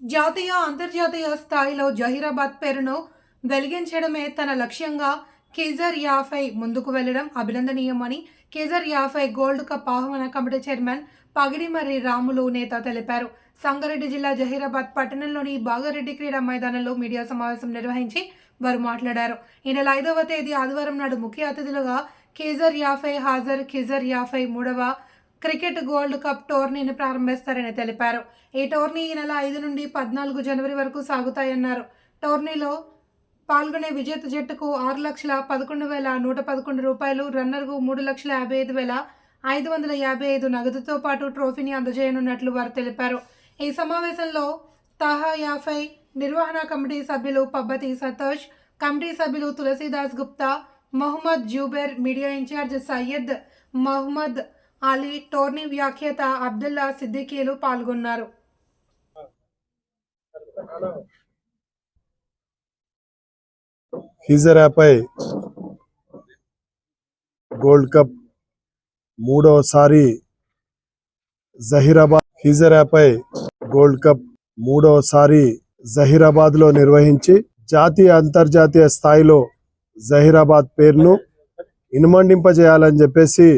జాతీయ అంతర్జాతీయ స్థాయిలో జహీరాబాద్ పేరును వెలిగించడమే తన లక్ష్యంగా కేజర్ యాఫై ముందుకు వెళ్ళడం అభినందనీయమని కేజర్ యాఫై గోల్డ్ కప్ ఆహ్వాన కమిటీ చైర్మన్ పగిడిమర్రి రాములు నేత తెలిపారు. సంగారెడ్డి జిల్లా జహీరాబాద్ పట్టణంలోని బాగారెడ్డి క్రీడా మైదానంలో మీడియా సమావేశం నిర్వహించి వారు మాట్లాడారు. ఈ నెల ఐదవ తేదీ ఆదివారం నాడు ముఖ్య అతిథులుగా కేజర్ యాఫై హాజర్. ఖిజర్ యాఫై మూడవ క్రికెట్ గోల్డ్ కప్ టోర్నీని ప్రారంభిస్తారని తెలిపారు. ఈ టోర్నీ ఈ నెల ఐదు నుండి పద్నాలుగు జనవరి వరకు సాగుతాయన్నారు. టోర్నీలో పాల్గొనే విజేత జట్టుకు ఆరు లక్షల పదకొండు వేల నూట పదకొండు రూపాయలు రన్నర్కు మూడు లక్షల యాభై ఐదు వేల ఐదు వందల యాభై ఐదు నగదుతో పాటు ట్రోఫీని అందజేయనున్నట్లు వారు తెలిపారు. ఈ సమావేశంలో తాహా యాఫై నిర్వహణ కమిటీ సభ్యులు పబ్బతి సతోష్ కమిటీ సభ్యులు Tulsidas Gupta Mohammed Zubair media incharge Syed Mohammed Ali tourney వ్యాఖ్యాత అబ్దుల్లా సిద్దికీలు పాల్గొన్నారు హిజరాపై గోల్డ్ కప్ మూడవసారి జహీరాబాద్ హిజరాపై గోల్డ్ కప్ మూడవసారి జహీరాబాద్లో నిర్వహించి జాతీయ అంతర్జాతీయ స్థాయిలో జహీరాబాద్ పేరును ఇనుమండింపజేయాలని చెప్పేసి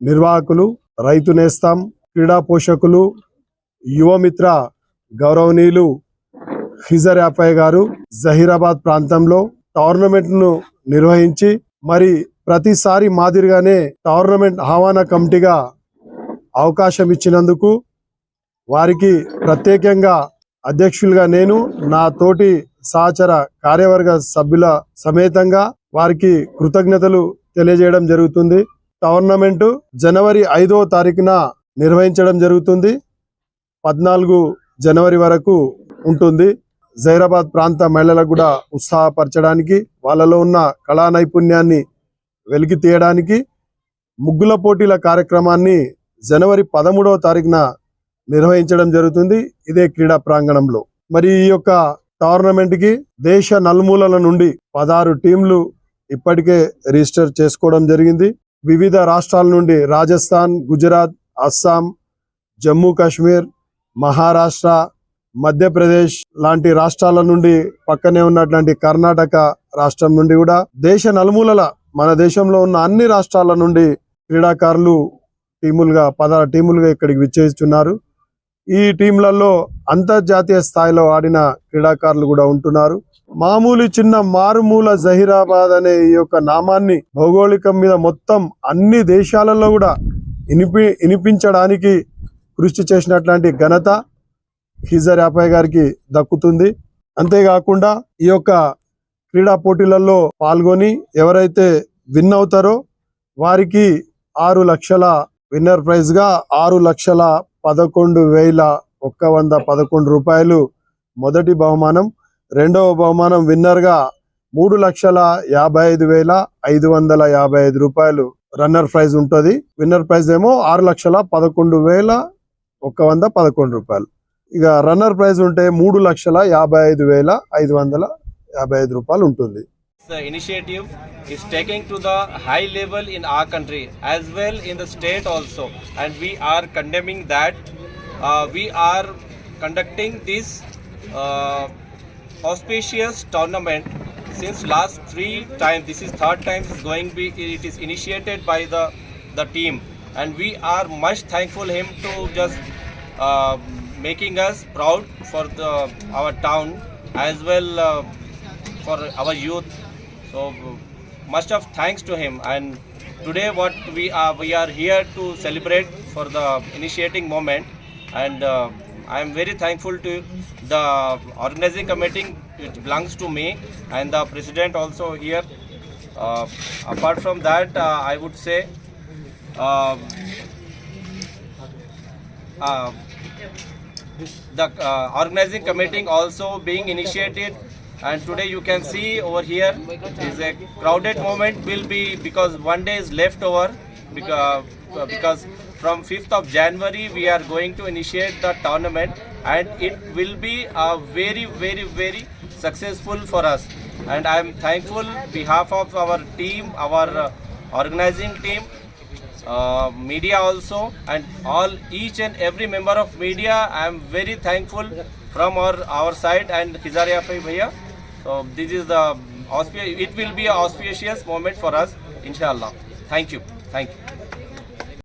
నిర్వాహకులు రైతు నేస్తాం క్రీడా పోషకులు యువమిత్ర గౌరవనీయులు ఖిజర్ యాపయ్య గారు జహీరాబాద్ ప్రాంతంలో టోర్నమెంట్ను నిర్వహించి మరి ప్రతిసారి మాదిరిగానే టోర్నమెంట్ ఆహ్వాన కమిటీగా అవకాశం ఇచ్చినందుకు వారికి ప్రత్యేకంగా అధ్యక్షులుగా నేను నా తోటి సహచర కార్యవర్గ సభ్యుల సమేతంగా వారికి కృతజ్ఞతలు తెలియజేయడం జరుగుతుంది. టోర్నమెంటు జనవరి ఐదో తారీఖున నిర్వహించడం జరుగుతుంది. పద్నాలుగు జనవరి వరకు ఉంటుంది. జైరాబాద్ ప్రాంత మహిళలకు కూడా ఉత్సాహపరచడానికి వాళ్ళలో ఉన్న కళా నైపుణ్యాన్ని వెలికి తీయడానికి ముగ్గుల పోటీల కార్యక్రమాన్ని జనవరి పదమూడవ తారీఖున నిర్వహించడం జరుగుతుంది. ఇదే క్రీడా ప్రాంగణంలో. మరి ఈ యొక్క టోర్నమెంట్కి దేశ నలుమూలల నుండి పదహారు టీంలు ఇప్పటికే రిజిస్టర్ చేసుకోవడం జరిగింది. వివిధ రాష్ట్రాల నుండి రాజస్థాన్ గుజరాత్ అస్సాం జమ్మూ కాశ్మీర్ మహారాష్ట్ర మధ్యప్రదేశ్ లాంటి రాష్ట్రాల నుండి పక్కనే ఉన్నటువంటి కర్ణాటక రాష్ట్రం నుండి కూడా దేశ నలుమూలల మన దేశంలో ఉన్న అన్ని రాష్ట్రాల నుండి క్రీడాకారులు టీములుగా పదహారు టీములుగా ఇక్కడికి విచ్చేస్తున్నారు. ఈ టీంలలో అంతర్జాతీయ స్థాయిలో ఆడిన క్రీడాకారులు కూడా ఉంటున్నారు. మామూలు చిన్న మారుమూల జహీరాబాద్ అనే ఈ యొక్క నామాన్ని భౌగోళికం మీద మొత్తం అన్ని దేశాలలో కూడా ఇనిపి ఇనిపించడానికి కృషి చేసినట్లాంటి ఘనత హిజర్ యాపయ్య గారికి దక్కుతుంది. అంతేకాకుండా ఈ యొక్క క్రీడా పోటీలలో పాల్గొని ఎవరైతే విన్ అవుతారో వారికి ఆరు లక్షల విన్నర్ ప్రైజ్గా ఆరు లక్షల పదకొండు వేల ఒక్క వంద పదకొండు రూపాయలు. మొదటి బహుమానం రెండవ బహుమానం విన్నర్గా మూడు లక్షల యాభై ఐదు వేల ఐదు వందల యాభై ఐదు రూపాయలు. రన్నర్ ప్రైజ్ ఉంటుంది. విన్నర్ ప్రైజ్ ఏమో ఆరు లక్షల పదకొండు వేల ఒక్క వంద పదకొండు రూపాయలు. ఇక రన్నర్ ప్రైజ్ ఉంటే మూడు లక్షల యాభై ఐదు వేల ఐదు వందల యాభై ఐదు రూపాయలు ఉంటుంది. The initiative is taking to the high level in our country as well in the state also, and we are condemning that. Uh, we are conducting this uh, auspicious tournament since last three times. This is third time is going be it is initiated by the the team, and we are much thankful him to just uh, making us proud for the our town as well uh, for our youth. So much of thanks to him. And today, what we are we are here to celebrate for the initiating moment, and uh, I am very thankful to the organizing committee which belongs to me and the president also here. Uh, apart from that, uh, I would say. um uh, the uh, organizing committee also being initiated and today you can see over here is a crowded moment will be because one day is left over because, uh, because from 5th of January we are going to initiate the tournament and it will be a very very very successful for us. And I am thankful behalf of our team our uh, organizing team uh, media also and all each and every member of media. I am very thankful from our, our side and Khizaria Bhaiya. So this is the, auspicious. it will be an auspicious moment for us, inshallah. Thank you. Thank you.